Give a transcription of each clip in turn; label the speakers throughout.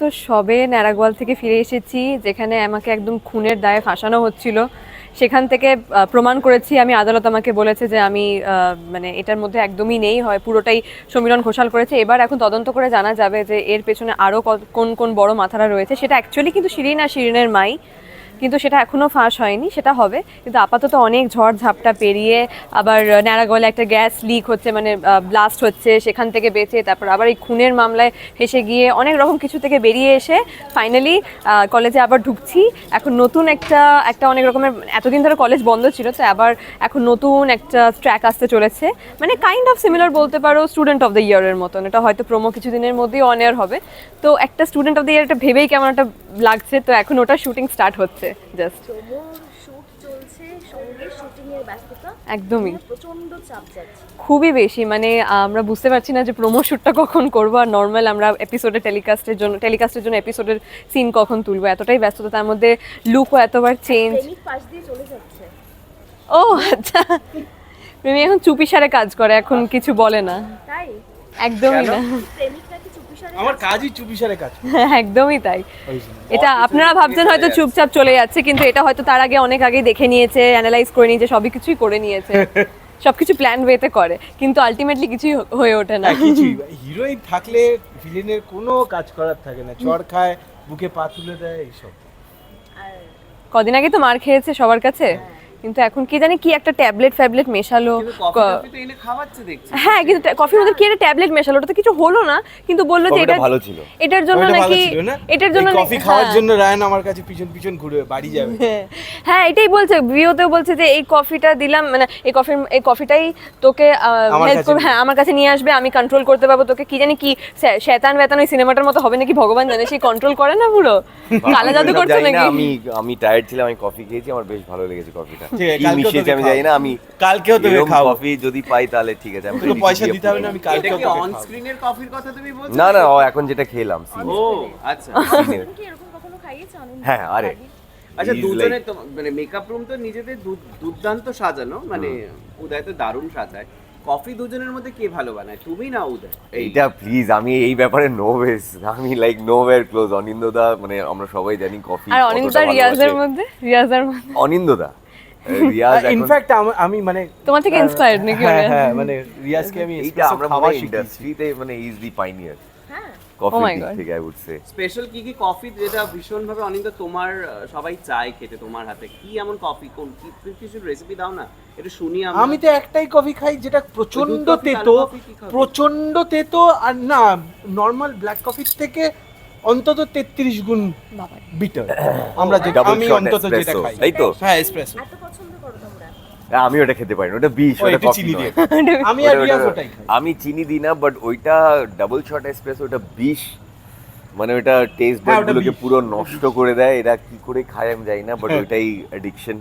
Speaker 1: তো সবে ন্যাড়াগোয়াল থেকে ফিরে এসেছি, যেখানে আমাকে একদম খুনের দায়ে ফাঁসানো হচ্ছিল। সেখান থেকে প্রমাণ করেছি, আমি আদালত আমাকে বলেছে যে আমি মানে এটার মধ্যে একদমই নেই, হয় পুরোটাই সমীরণ ঘোষাল করেছে। এবার এখন তদন্ত করে জানা যাবে যে এর পেছনে আরও কোন কোন বড় মাথারা রয়েছে, সেটা অ্যাকচুয়ালি কিন্তু শিরিন আর শিরিনের মাই। কিন্তু সেটা এখনও ফাঁস হয়নি, সেটা হবে। কিন্তু আপাতত অনেক ঝড় ঝাপটা পেরিয়ে আবার ন্যাড়াগলে একটা গ্যাস লিক হচ্ছে মানে ব্লাস্ট হচ্ছে, সেখান থেকে বেঁচে তারপর আবার এই খুনের মামলায় হেসে গিয়ে অনেক রকম কিছু থেকে বেরিয়ে এসে ফাইনালি কলেজে আবার ঢুকছি। এখন নতুন একটা একটা অনেক রকমের, এতদিন ধরে কলেজ বন্ধ ছিল, তো আবার এখন নতুন একটা ট্র্যাক আসতে চলেছে। মানে কাইন্ড অফ সিমিলার বলতে পারো স্টুডেন্ট অফ দ্য ইয়ারের মতন। এটা হয়তো প্রোমো কিছুদিনের মধ্যেই অন এয়ার হবে। তো একটা স্টুডেন্ট অফ দ্য ইয়ার এটা ভেবেই কেমন একটা লাগছে তো এখন ওটা শুটিং স্টার্ট হচ্ছে জাস্ট
Speaker 2: প্রোমোর শুট চলছে সঙ্গে শুটিং এর ব্যস্ততা।
Speaker 1: একদমই।
Speaker 2: প্রচণ্ড চাপ যাচ্ছে।
Speaker 1: খুবই বেশি মানে আমরা বুঝতে পারছি না যে প্রোমো শ্যুটটা কখন করব আর নর্মাল আমরা এপিসোডে টেলিকাস্টের জন্য টেলিকাস্টের জন্য এপিসোডের সিন কখন তুলবো? এতটাই ব্যস্ততা তার মধ্যে লুকও এতবার চেঞ্জ ও আচ্ছা। প্রেমী এখন চুপি সারে কাজ করে এখন কিছু বলে না।
Speaker 2: তাই?
Speaker 1: একদমই না
Speaker 2: প্রেমিক নাকি চুপি সারে
Speaker 3: আমার কাজই চুপিসারে কাজ
Speaker 1: একদমই তাই। এটা আপনারা ভাবছেন হয়তো চুপচাপ চলে যাচ্ছে কিন্তু এটা হয়তো তার আগে অনেক আগে দেখে নিয়েছে অ্যানালাইজ করে নিয়েছে সবই কিছুই করে নিয়েছে। সবকিছু প্ল্যান ওয়েতে করে কিন্তু আলটিমেটলি কিছুই হয়ে ওঠে না।
Speaker 3: না কিছুই হিরোইন থাকলে ভিলেনের কোনো কাজ করার থাকে না। চড় খায় বুকে পা তুলে দেয় এইসব।
Speaker 1: কদিন আগে তো মার খেয়েছে সবার কাছে? কিন্তু এখন কি জানি কি একটা ট্যাবলেট ফ্যাবলেট মেশালো হ্যাঁ কিন্তু কফির মধ্যে কি একটা ট্যাবলেট মেশালো? ওটাতে কিছু হলো না কিন্তু বলল যে এটা
Speaker 4: ভালো ছিল।
Speaker 1: এটার জন্য নাকি এটার জন্য
Speaker 3: কফি খাওয়ার
Speaker 1: হ্যাঁ।
Speaker 3: জন্য রায়ন আমার কাছে পিছন পিছন ঘুরে বাড়ি যাবে।
Speaker 1: হ্যাঁ, হ্যাঁ এটাই বলছে। ভিওতেও বলছে যে এই কফিটা দিলাম মানে এই কফির এই কফিটাই তোকে হেল্প করবে। হ্যাঁ আমার কাছে নিয়ে আসবে আমি কন্ট্রোল করতে পারব তোকে। কি জানি কি শয়তান বেতান ওই সিনেমাটার মতো হবে নাকি ভগবান জানে সেই কন্ট্রোল করে না পুরো? কালা জাদু করছে নাকি?
Speaker 4: আমি আমি টায়ার্ড ছিলাম আমি কফি খেয়েছি আমার বেশ ভালো লেগেছে কফিটা মিশিয়েছে আমি জানি না আমি
Speaker 3: কালকেও তোকে
Speaker 4: এরকম কফি যদি পাই তাহলে ঠিক আছে আমি
Speaker 3: কোনো পয়সা দিতে হবে না আমি কালকেও
Speaker 5: অন স্ক্রিনের কফির কথা তুমি বলছো?
Speaker 4: না না ও এখন যেটা খেলাম
Speaker 5: ও আচ্ছা।
Speaker 4: Scene এ।
Speaker 2: তুমি কি এরকম কখনো খাইয়েছো
Speaker 4: হ্যাঁ আরে।
Speaker 5: আচ্ছা মানে মেকআপ রুম তো নিজেদের দুর্দান্ত সাজানো মানে উদয় তো দারুণ সাজায়। কফি দুজনের মধ্যে কে ভালো বানায় তুমি না উদয়?
Speaker 4: এইটা প্লিজ আমি এই ব্যাপারে নো বেস আমি লাইক নো ওয়্যার ক্লোজ অনিন্দদা মানে আমরা সবাই জানি কফি
Speaker 1: আর অনিন্দা রিয়াজের মধ্যে? রিয়াজের মধ্যে?
Speaker 4: অনিন্দদা রিয়াজ
Speaker 3: ইনফ্যাক্ট আমি মানে
Speaker 1: তোমার থেকে নাকি
Speaker 3: হ্যাঁ হ্যাঁ মানে রিয়াজকে আমি
Speaker 4: এইটা আমরা
Speaker 3: খাওয়া
Speaker 4: মানে ইন্ডাস্ট্রিতে মানে ইজ দি পাইনিয়ার
Speaker 2: হ্যাঁ।
Speaker 4: কফি
Speaker 1: Oh
Speaker 4: থেকে আই উড সে
Speaker 5: স্পেশাল কি কি কফি যেটা ভীষণ ভাবে অনিন্দ তোমার সবাই চায় খেতে তোমার হাতে? কি এমন কফি কোন কি কিছু রেসিপি দাও না? একটু শুনি
Speaker 3: আমি তো একটাই কফি খাই যেটা
Speaker 5: প্রচণ্ড
Speaker 3: তেতো
Speaker 5: কফি?
Speaker 3: প্রচণ্ড তেতো আর না নর্মাল ব্ল্যাক কফির থেকে অন্তত তেত্রিশ গুণ বিটার আমরা যেটা আমি অন্তত যেটা খাই।
Speaker 4: তাই তো?
Speaker 3: হ্যাঁ এসপ্রেসো
Speaker 2: এত পছন্দ করো তোমরা।
Speaker 4: আমি ওটা খেতে পারি না ওটা বিষ ওটা কফি
Speaker 3: চিনি দিয়ে। আমি আর
Speaker 4: ওটা-
Speaker 3: ওটাই খাই।
Speaker 4: আমি চিনি দিই না বাট ওইটা ডাবল শট এক্সপ্রেস ওটা বিষ। মানে ওটা টেস্ট
Speaker 3: ওটা
Speaker 4: গুলোকে
Speaker 3: বিষ।
Speaker 4: পুরো নষ্ট করে দেয়। এরা কি করে খায় আমি জানি না বাট
Speaker 3: হ্যাঁ।
Speaker 4: ওইটাই অ্যাডিকশন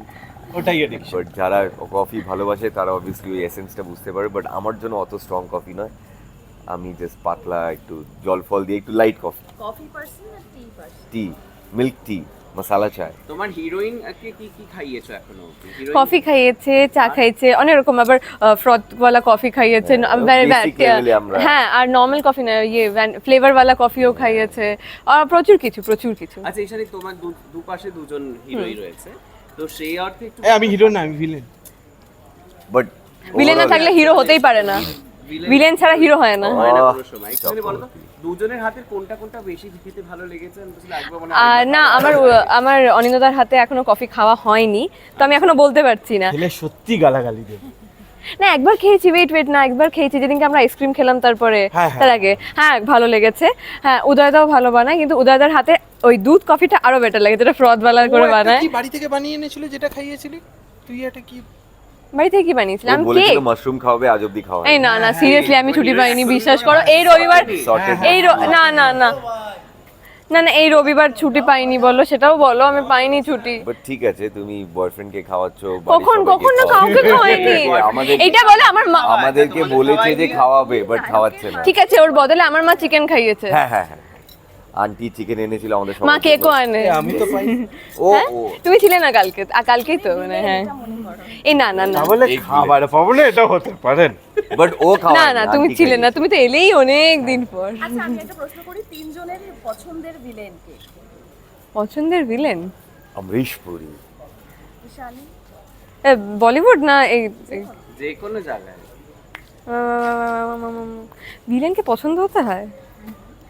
Speaker 3: ওটাই।
Speaker 4: বাট যারা কফি ভালোবাসে তারা অবভিয়াসলি ওই এসেন্সটা বুঝতে পারে বাট আমার জন্য অত স্ট্রং কফি নয়। আমি জাস্ট পাতলা একটু জল ফল দিয়ে একটু লাইট কফি
Speaker 2: কফি পার্সন আর tea person
Speaker 4: tea milk tea masala চায়
Speaker 5: তোমার হিরোইন কে কি কি খাইয়েছো এখনও?
Speaker 1: কফি খাইয়েছে চা খাইয়েছে অনেক রকম আবার ফ্রথ ওয়ালা কফি খাইয়েছে
Speaker 4: হ্যাঁ,
Speaker 1: হ্যাঁ আর নর্মাল কফি না ইয়ে ফ্লেভার ওয়ালা কফিও খাইয়েছে। আর প্রচুর কিছু প্রচুর কিছু।
Speaker 5: আচ্ছা এখানে তোমার দুপাশে দুজন হিরোই রয়েছে। তো সেই অর্থে একটু
Speaker 3: আমি হিরো না আমি ভিলেন
Speaker 4: বাট
Speaker 1: ভিলেন না থাকলে হিরো হতেই পারে না। ভিলেন ছাড়া হিরো হয় না।
Speaker 5: হয় দুজনের হাতের কোনটা কোনটা বেশি খেতে ভালো লেগেছে? আমি বলছি লাগবে
Speaker 1: আর না আমার আমার অনিন্দদার হাতে এখনও কফি খাওয়া হয়নি তো আমি এখনও বলতে পারছি না।
Speaker 3: ছেলে সত্যি গালাগালি দেবে।
Speaker 1: না একবার খেয়েছি ওয়েট ওয়েট না একবার খেয়েছি। যেদিনকে আমরা আইসক্রিম খেলাম তারপরে
Speaker 3: হ্যাঁ, হ্যাঁ।
Speaker 1: তার আগে। হ্যাঁ ভালো লেগেছে। হ্যাঁ উদয়দাও ভালো বানায় কিন্তু উদয়দার হাতে ওই দুধ কফিটা আরও বেটার লাগে যেটা ফ্রদ বালা করে বানায়।
Speaker 3: কি বাড়ি থেকে বানিয়ে এনেছিল যেটা খাইয়েছিলি? তুই এটা কি
Speaker 1: বাড়ি থেকে কি বানিয়েছিলাম কেক
Speaker 4: মাশরুম খাওয়াবে আজ অব্দি খাওয়া
Speaker 1: এই না না সিরিয়াসলি আমি ছুটি পাইনি বিশ্বাস করো এই রবিবার এই না না না। না না এই রবিবার ছুটি পাইনি বলো সেটাও বলো আমি পাইনি ছুটি।
Speaker 4: বাট ঠিক আছে তুমি বয়ফ্রেন্ডকে খাওয়াচ্ছ
Speaker 1: কখন কখন না কাউকে খাওয়াইনি? এইটা বলে আমার মা
Speaker 4: আমাদেরকে বলেছে যে খাওয়াবে বাট খাওয়াচ্ছে না।
Speaker 1: ঠিক আছে ওর বদলে আমার মা চিকেন খাইয়েছে।
Speaker 4: হ্যাঁ হ্যাঁ হ্যাঁ। আন্টি চিকেন এনেছিল আমাদের
Speaker 1: মা
Speaker 4: সবার
Speaker 1: কেকও আনে
Speaker 3: আমি তো পাই
Speaker 4: ও
Speaker 1: হ্যাঁ? তুমি ছিলে না কালকে আ, কালকেই তো মানে হ্যাঁ এই না না না
Speaker 3: না বলে খাবার পাবো না এটা হতে পারেন
Speaker 4: বাট ও খাওয়া
Speaker 1: না না তুমি ছিলে না তুমি তো এলেই অনেক দিন পর
Speaker 2: আচ্ছা আমি একটা প্রশ্ন করি তিনজনের পছন্দের ভিলেন কে
Speaker 1: পছন্দের ভিলেন
Speaker 4: অমরিশ পুরী
Speaker 2: বিশালী
Speaker 1: বলিউড না এই এই-
Speaker 5: যে কোনো জায়গায়
Speaker 1: ভিলেনকে পছন্দ হতে হয়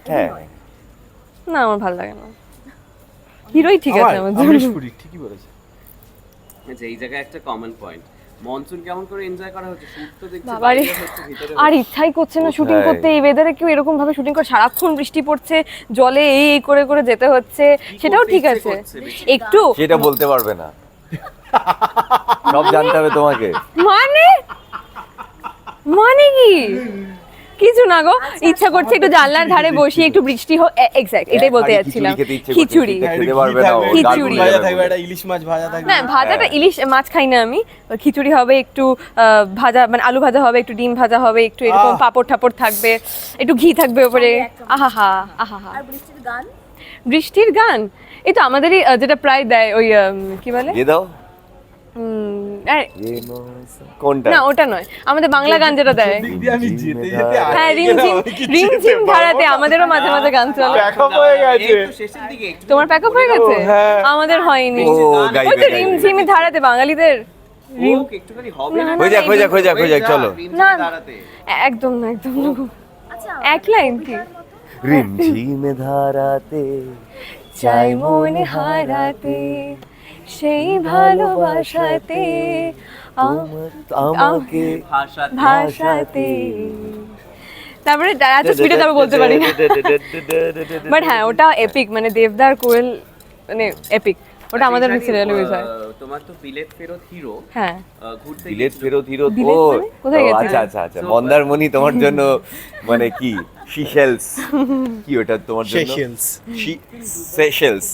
Speaker 4: হ্যাঁ
Speaker 1: না আমার ভালো লাগে না। হিরোই ঠিক আছে আমার জন্য।
Speaker 3: পুরী ঠিকই বলেছে।
Speaker 5: আচ্ছা এই জায়গায় একটা কমন পয়েন্ট মনসুন কেমন করে এনজয় করা হচ্ছে? শুট তো দেখছি
Speaker 1: বাবারে।
Speaker 5: বাইরে হচ্ছে
Speaker 1: আর ইচ্ছাই করছে না শুটিং করতে। এই ওয়েদারে কেউ এরকম ভাবে শুটিং করে সারাক্ষণ বৃষ্টি পড়ছে জলে এই এই করে করে যেতে হচ্ছে। সেটাও ঠিক আছে। একটু।
Speaker 4: সেটা বলতে পারবে না। সব জানতে হবে তোমাকে।
Speaker 1: মানে? মানে কি? কিছু না গো। ইচ্ছা করছে একটু জানলার ধারে বসি একটু বৃষ্টি হোক। এক্স্যাক্ট এটাই বলতে যাচ্ছিলাম।
Speaker 4: খিচুড়ি
Speaker 1: খিচুড়ি।
Speaker 3: হ্যাঁ, ইলিশ মাছ ভাজা থাকবে।
Speaker 1: না ভাজাটা ইলিশ মাছ খাই না আমি। খিচুড়ি হবে একটু ভাজা মানে আলু ভাজা হবে একটু ডিম ভাজা হবে একটু এরকম পাপড় ঠাপড় থাকবে একটু ঘি থাকবে উপরে আহা আহা
Speaker 2: গান?
Speaker 1: বৃষ্টির গান? এই তো আমাদেরই যেটা প্রায় দেয় ওই কি বলে?
Speaker 4: দাও। হুম কোনটা?
Speaker 1: না ওটা নয়। আমাদের বাংলা গান যেটা দেয়।
Speaker 3: আমি যেতে যেতে
Speaker 1: হ্যাঁ রিমঝিম রিমঝিম ধারাতে আমাদেরও মাঝে মাঝে গান চলে।
Speaker 3: হয়ে গেছে।
Speaker 1: তোমার প্যাক আপ হয়ে গেছে?
Speaker 3: হ্যাঁ।
Speaker 1: আমাদের হয়নি।
Speaker 4: ও
Speaker 1: ওই
Speaker 4: গাইবে
Speaker 1: তো
Speaker 4: গাইবে।
Speaker 1: ধারাতে বাঙালিদের।
Speaker 4: চলো।
Speaker 1: না। একদম না একদম
Speaker 2: আচ্ছা
Speaker 1: এক লাইন কি?
Speaker 4: রিমঝিম ধারাতে
Speaker 1: চাই মন হারাতে। সেই ভালোবাসাতে
Speaker 4: আমাকে
Speaker 1: ভাষাতে। তারপরে এত স্পিডে তারপর বলতে পারি না। বাট হ্যাঁ ওটা এপিক মানে দেবদার কোয়েল মানে এপিক ওটা আমাদের সিরিয়ালে ইউজ হয়।
Speaker 5: তোমার তো বিলেত ফেরত হিরো
Speaker 1: হ্যাঁ।
Speaker 5: ঘুরতে
Speaker 4: বিলেত ফেরত হিরো ও।
Speaker 1: মানে?
Speaker 4: আচ্ছা আচ্ছা আচ্ছা। মন্দারমণি তোমার জন্য মানে কি? সিশেলস কি ওটা তোমার জন্য. সেশেলস.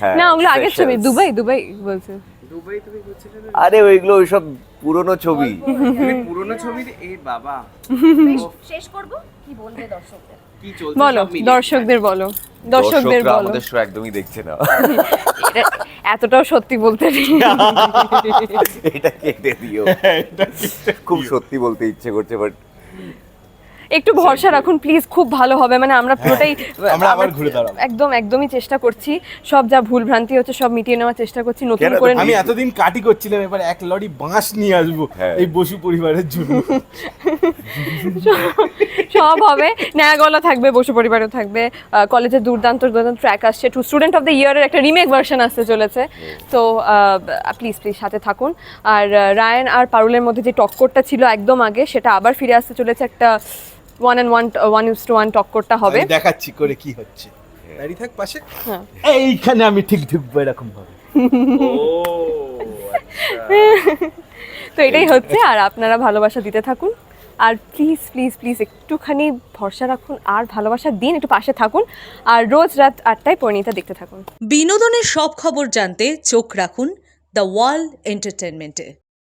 Speaker 4: হ্যাঁ
Speaker 1: না ওগুলো আগের ছবি দুবাই দুবাই বলছে।
Speaker 5: দুবাই তুমি না?
Speaker 4: আরে ওইগুলো ওইসব পুরনো ছবি।
Speaker 5: পুরোনো ছবি এ বাবা।
Speaker 2: শেষ করব? কি বলবে দর্শকদের?
Speaker 1: বলো দর্শকদের বলো। দর্শকদের বলো।
Speaker 4: আমাদের শো একদমই দেখছে না।
Speaker 1: এতটাও সত্যি বলতে
Speaker 4: এটা কেটে দিও। খুব সত্যি বলতে ইচ্ছে করছে বাট
Speaker 1: একটু ভরসা রাখুন প্লিজ খুব ভালো হবে। মানে আমরা পুরোটাই
Speaker 3: আমরা আবার ঘুরে দাঁড়াবো।
Speaker 1: একদম একদমই চেষ্টা করছি। সব যা ভুল ভ্রান্তি হচ্ছে সব মিটিয়ে নেওয়ার চেষ্টা করছি নতুন করে
Speaker 3: আমি এতদিন কাটি করছিলাম এবার এক লরি বাঁশ নিয়ে আসব
Speaker 4: হ্যাঁ।
Speaker 3: এই বসু পরিবারের জন্য।
Speaker 1: সব হবে। ন্যায়গলা থাকবে বসু পরিবারও থাকবে। কলেজের দুর্দান্ত দুর্দান্ত ট্র্যাক আসছে। টু স্টুডেন্ট অফ দ্য ইয়ারের একটা রিমেক ভার্সন আসতে চলেছে। তো প্লিজ প্লিজ সাথে থাকুন। আর রায়ান আর পারুলের মধ্যে যে টক্করটা ছিল একদম আগে সেটা আবার ফিরে আসতে চলেছে একটা one and one one use to one টক্করটা হবে।
Speaker 3: দেখাচ্ছি করে কি হচ্ছে। দাঁড়িয়ে থাক পাশে?
Speaker 1: হ্যাঁ।
Speaker 3: এইখানে আমি ঠিক ঢুকবো এরকম ভাবে।
Speaker 1: তো এটাই হচ্ছে আর আপনারা ভালোবাসা দিতে থাকুন। আর প্লিজ প্লিজ প্লিজ একটুখানি ভরসা রাখুন আর ভালোবাসা দিন একটু পাশে থাকুন। আর রোজ রাত আটটায় পরিণীতা দেখতে থাকুন।
Speaker 6: বিনোদনের সব খবর জানতে চোখ রাখুন দ্য ওয়ার্ল্ড এন্টারটেনমেন্টে